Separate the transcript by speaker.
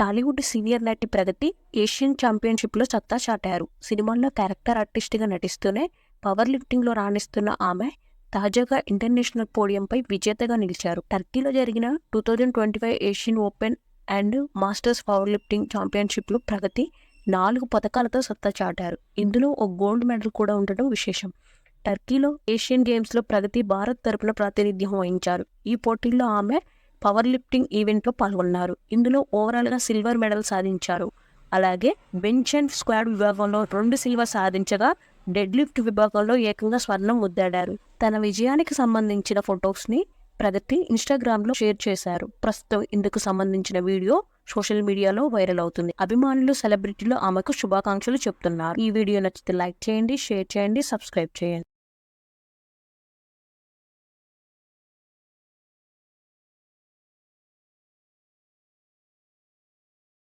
Speaker 1: Tollywood senior నటి ప్రగతి Asian ఛాంపియన్షిప్లో సత్తా చాటారు సినిమాల్లో క్యారెక్టర్ ఆర్టిస్ట్గా నటిస్తూనే పవర్ లిఫ్టింగ్లో రాణిస్తున్న ఆమె తాజాగా ఇంటర్నేషనల్ పోడియంపై విజేతగా నిలిచారు టర్కీలో జరిగిన two thousand twenty five Asian open and masters powerlifting ఛాంపియన్షిప్లో ప్రగతి నాలుగు పథకాలతో సత్తా చాటారు ఇందులో ఓ గోల్డ్ మెడల్ కూడా ఉండడం విశేషం టర్కీలో ఏషియన్ గేమ్స్లో ప్రగతి భారత్ తరపున ప్రాతినిధ్యం వహించారు ఈ పోటీల్లో ఆమె పవర్ లిఫ్టింగ్ ఈవెంట్లో పాల్గొన్నారు ఇందులో ఓవరాల్గా సిల్వర్ మెడల్ సాధించారు అలాగే బెంచ్ అండ్ స్క్వాడ్ విభాగంలో రెండు సిల్వర్ సాధించగా డెడ్ లిఫ్ట్ విభాగంలో ఏకంగా స్వర్ణం ముద్దాడారు తన విజయానికి సంబంధించిన ఫొటోస్ని ప్రగతి ఇన్స్టాగ్రామ్లో షేర్ చేశారు ప్రస్తుతం ఇందుకు సంబంధించిన వీడియో సోషల్ మీడియాలో వైరల్ అవుతుంది అభిమానులు సెలబ్రిటీలు ఆమెకు శుభాకాంక్షలు చెప్తున్నారు ఈ వీడియో నచ్చితే లైక్ చేయండి షేర్ చేయండి సబ్స్క్రైబ్ చేయండి